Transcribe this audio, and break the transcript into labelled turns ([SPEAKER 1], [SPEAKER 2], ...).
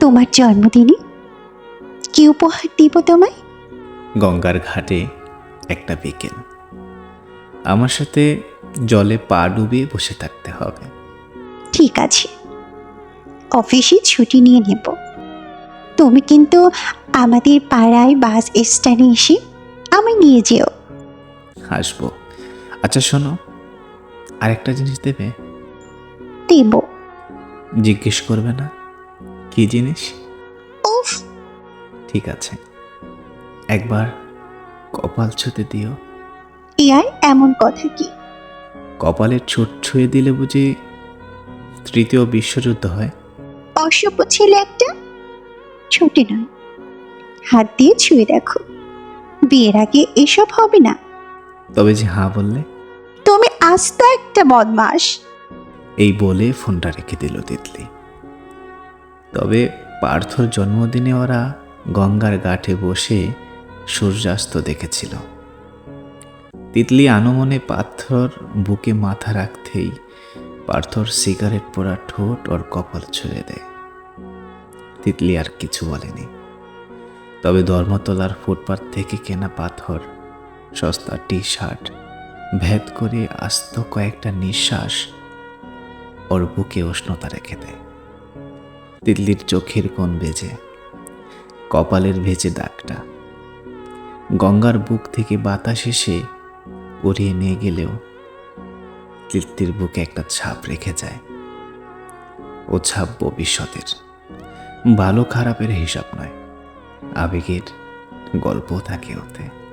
[SPEAKER 1] তোমার জন্মদিনে কি উপহার দিব তোমায়?
[SPEAKER 2] গঙ্গার ঘাটে একটা বিকেল। আমার সাথে জলে পা ডুবিয়ে বসে থাকতে হবে।
[SPEAKER 1] ঠিক আছে। অফিসে ছুটি নিয়ে নেব। তুমি কিন্তু আমাদের পাড়ায় বাস স্ট্যান্ডে এসে আমায় নিয়ে যেও।
[SPEAKER 2] হাসবো আচ্ছা শোনো আরেকটা জিনিস দেবে?
[SPEAKER 1] দেব।
[SPEAKER 2] জিজ্ঞেস করবে না? কি জিনিস?
[SPEAKER 1] উফ।
[SPEAKER 2] ঠিক আছে। একবার কপাল ছুতে দিও।
[SPEAKER 1] ইয়ার এমন কথা কি?
[SPEAKER 2] কপালের ছোট ছুঁয়ে দিলে বুঝি তৃতীয় বিশ্বযুদ্ধ হয়।
[SPEAKER 1] অসভ্য ছেলে একটা ছোটে নয়। হাত দিয়ে ছুঁয়ে দেখো। বিয়ের আগে এসব হবে না।
[SPEAKER 2] তবে যে হাঁ বললে?
[SPEAKER 1] তুমি আস্ত একটা বদমাস
[SPEAKER 2] এই বলে ফোনটা রেখে দিল তিতলি। তবে পার্থর জন্মদিনে ওরা গঙ্গার ঘাটে বসে সূর্যাস্ত দেখেছিল। তিতলি আনমনে পাথর বুকে মাথা রাখতেই পার্থর সিগারেট পোড়া ঠোঁট ওর কপাল ছুঁড়ে দেয়। তিতলি আর কিছু বলেনি। তবে ধর্মতলার ফুটপাত থেকে কেনা পাথর, সস্তা টি শার্ট ভেদ করে আস্ত কয়েকটা নিঃশ্বাস ওর বুকে উষ্ণতা রেখে দেয়। দিল্লির চোখের কোণ বেজে, কপালের ভেজে দাগটা। গঙ্গার বুক থেকে বাতাস এসে উড়িয়ে নিয়ে গেলেও তিতলির বুকে একটা ছাপ রেখে যায়। ও ছাপ ভবিষ্যতের, ভালো খারাপের হিসাব নয়, আবেগের গল্প থাকে ওতে।